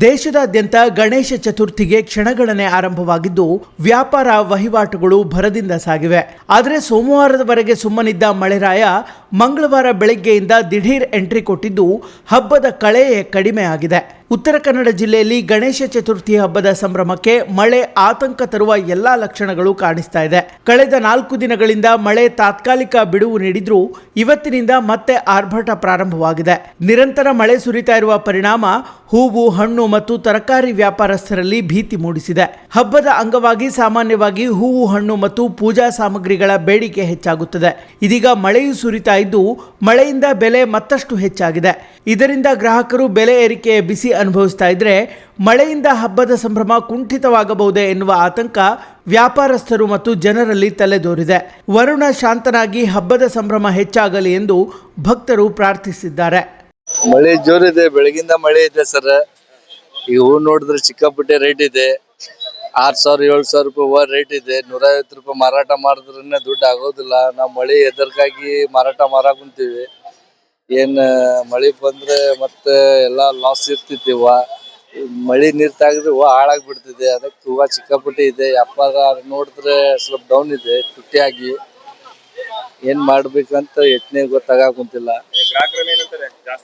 ದೇಶದಾದ್ಯಂತ ಗಣೇಶ ಚತುರ್ಥಿಗೆ ಕ್ಷಣಗಣನೆ ಆರಂಭವಾಗಿದ್ದು ವ್ಯಾಪಾರ ವಹಿವಾಟುಗಳು ಭರದಿಂದ ಸಾಗಿವೆ. ಆದರೆ ಸೋಮವಾರದವರೆಗೆ ಸುಮ್ಮನಿದ್ದ ಮಳೆರಾಯ ಮಂಗಳವಾರ ಬೆಳಗ್ಗೆಯಿಂದ ದಿಢೀರ್ ಎಂಟ್ರಿ ಕೊಟ್ಟಿದ್ದು ಹಬ್ಬದ ಕಳೆಯೇ ಕಡಿಮೆ ಆಗಿದೆ. ಉತ್ತರ ಕನ್ನಡ ಜಿಲ್ಲೆಯಲ್ಲಿ ಗಣೇಶ ಚತುರ್ಥಿ ಹಬ್ಬದ ಸಂಭ್ರಮಕ್ಕೆ ಮಳೆ ಆತಂಕ ತರುವ ಎಲ್ಲಾ ಲಕ್ಷಣಗಳು ಕಾಣಿಸ್ತಾ ಇದೆ. ಕಳೆದ ನಾಲ್ಕು ದಿನಗಳಿಂದ ಮಳೆ ತಾತ್ಕಾಲಿಕ ಬಿಡುವು ನೀಡಿದ್ರೂ ಇವತ್ತಿನಿಂದ ಮತ್ತೆ ಆರ್ಭಟ ಪ್ರಾರಂಭವಾಗಿದೆ. ನಿರಂತರ ಮಳೆ ಸುರಿತಾ ಇರುವ ಪರಿಣಾಮ ಹೂವು, ಹಣ್ಣು ಮತ್ತು ತರಕಾರಿ ವ್ಯಾಪಾರಸ್ಥರಲ್ಲಿ ಭೀತಿ ಮೂಡಿಸಿದೆ. ಹಬ್ಬದ ಅಂಗವಾಗಿ ಸಾಮಾನ್ಯವಾಗಿ ಹೂವು, ಹಣ್ಣು ಮತ್ತು ಪೂಜಾ ಸಾಮಗ್ರಿಗಳ ಬೇಡಿಕೆ ಹೆಚ್ಚಾಗುತ್ತದೆ. ಇದೀಗ ಮಳೆಯೂ ಸುರಿತಾ ಇದ್ದು ಮಳೆಯಿಂದ ಬೆಲೆ ಮತ್ತಷ್ಟು ಹೆಚ್ಚಾಗಿದೆ. ಇದರಿಂದ ಗ್ರಾಹಕರು ಬೆಲೆ ಏರಿಕೆಯ ಬಿಸಿ ಅನುಭವಿಸ್ತಾ ಇದ್ರೆ ಮಳೆಯಿಂದ ಹಬ್ಬದ ಸಂಭ್ರಮ ಕುಂಠಿತವಾಗಬಹುದೇ ಎನ್ನುವ ಆತಂಕ ವ್ಯಾಪಾರಸ್ಥರು ಮತ್ತು ಜನರಲ್ಲಿ ತಲೆದೋರಿದೆ. ವರುಣ ಶಾಂತನಾಗಿ ಹಬ್ಬದ ಸಂಭ್ರಮ ಹೆಚ್ಚಾಗಲಿ ಎಂದು ಭಕ್ತರು ಪ್ರಾರ್ಥಿಸಿದ್ದಾರೆ. ಮಳೆ ಜೋರಿದೆ, ಬೆಳಗಿಂದ ಮಳೆ ಇದೆ ಸರ್. ಈಗ ಹೂ ನೋಡಿದ್ರೆ ಸಿಕ್ಕಾಪಟ್ಟೆ ರೇಟ್ ಇದೆ. ಆರ್ ಸಾವಿರ, ಏಳು ಸಾವಿರ ರೂಪಾಯಿ ಹೂವ ರೇಟ್ ಇದೆ. ನೂರೈವತ್ತು ರೂಪಾಯಿ ಮಾರಾಟ ಮಾಡಿದ್ರೆ ದುಡ್ಡು ಆಗೋದಿಲ್ಲ. ನಾವು ಮಳೆ ಎದರ್ಗಾಗಿ ಮಾರಾಟ ಮಾರಾಕ್ ಕುಂತೀವಿ. ಏನ್ ಮಳಿ ಬಂದ್ರೆ ಮತ್ತೆ ಎಲ್ಲಾ ಲಾಸ್ ಇರ್ತಿತ್ತು ಹೂವ ಮಳಿ ನೀರ್ ತಾಗಿದ್ರೆ ಹೂವ ಹಾಳಾಗಿ ಬಿಡ್ತಿದೆ ಅದಕ್ಕೆ ಹೂವ ಸಿಕ್ಕಾಪಟ್ಟೆ ಇದೆ. ವ್ಯಾಪಾರ ನೋಡಿದ್ರೆ ಸ್ವಲ್ಪ ಡೌನ್ ಇದೆ ತುಟ್ಟಿಯಾಗಿ ಏನ್ ಮಾಡ್ಬೇಕಂತ ಯತ್ನೆ ಗೊತ್ತಾಗಕ್ ಕುಂತಿಲ್ಲ.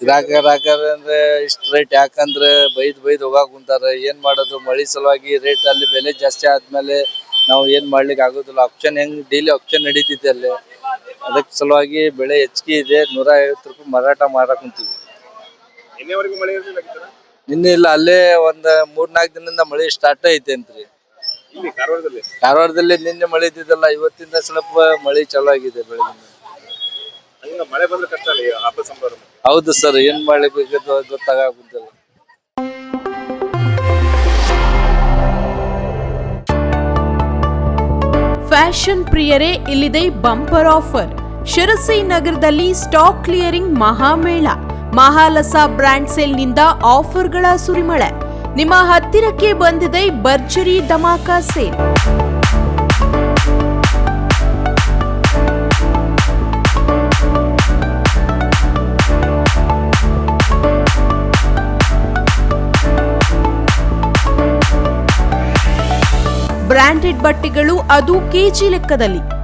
ಗ್ರಾಹಕ ಗ್ರಾಹಕರ ಅಂದ್ರೆ ಇಷ್ಟ ರೇಟ್ ಯಾಕಂದ್ರೆ ಬೈದ್ ಬೈದ್ ಹೋಗಾಕ್ ಕುಂತಾರ. ಏನ್ ಮಾಡೋದು? ಮಳಿ ಸಲುವಾಗಿ ರೇಟ್ ಅಲ್ಲಿ ಬೆಲೆ ಜಾಸ್ತಿ ಆದ್ಮೇಲೆ ನಾವು ಏನ್ ಮಾಡ್ಲಿಕ್ಕೆ ಆಗೋದಿಲ್ಲ ಆಪ್ಷನ್ ಹೆಂಗ್ ಡೈಲಿ ಆಪ್ಷನ್ ನಡೀತಿದೆ ಅಲ್ಲಿ. ಅದಕ್ ಸಲುವಾಗಿ ಬೆಳೆ ಹೆಚ್ಚಿಗೆ ಇದೆ. ನೂರ ಐವತ್ತು ರೂಪಾಯಿ ಮಾರಾಟ ಮಾಡಕ್ ಕುಂತೀವಿ. ಮಳೆ ಇರಲಿಲ್ಲ? ನಿನ್ನೆ ಇಲ್ಲ ಅಲ್ಲೇ ಒಂದ್ ಮೂರ್ ನಾಲ್ಕು ದಿನದಿಂದ ಮಳೆ ಸ್ಟಾರ್ಟ್ ಐತೆ ಅಂತ್ರಿ ಇಲ್ಲಿ ಕಾರವಾರದಲ್ಲಿ? ಕಾರವಾರದಲ್ಲಿ ನಿನ್ನೆ ಮಳೆ ಇದ್ದಿದ್ದಲ್ಲ ಇವತ್ತಿಂದ ಸ್ವಲ್ಪ ಮಳೆ ಚಾಲೂ ಆಗಿದೆ ಬೆಳೆ ಹಂಗ ಮಳೆ ಬಂದ್ರೆ ಕಷ್ಟ ಅಲ್ಲ ಈ ಹಬ್ಬ ಸಂಭ್ರಮ ಹೌದು ಸರ್ ಏನ್ ಮಾಡ್ಲಿಕ್ಕೆ ಗೊತ್ತಾಗುದಿಲ್ಲ ಫ್ಯಾಷನ್ ಪ್ರಿಯರೇ ಇಲ್ಲಿದೆ ಬಂಪರ್ ಆಫರ್ ಶಿರಸಿ ನಗರದಲ್ಲಿ ಸ್ಟಾಕ್ ಕ್ಲಿಯರಿಂಗ್ ಮಹಾಮೇಳ. ಮಹಾಲಸ ಬ್ರ್ಯಾಂಡ್ ಸೇಲ್ನಿಂದ ಆಫರ್ಗಳ ಸುರಿಮಳೆ. ನಿಮ್ಮ ಹತ್ತಿರಕ್ಕೆ ಬಂದಿದೆ ಭರ್ಜರಿ ಧಮಾಕ ಸೇಲ್. ಬ್ರ್ಯಾಂಡೆಡ್ ಬಟ್ಟೆಗಳು ಅದು ಕೆಜಿ ಲೆಕ್ಕದಲ್ಲಿ.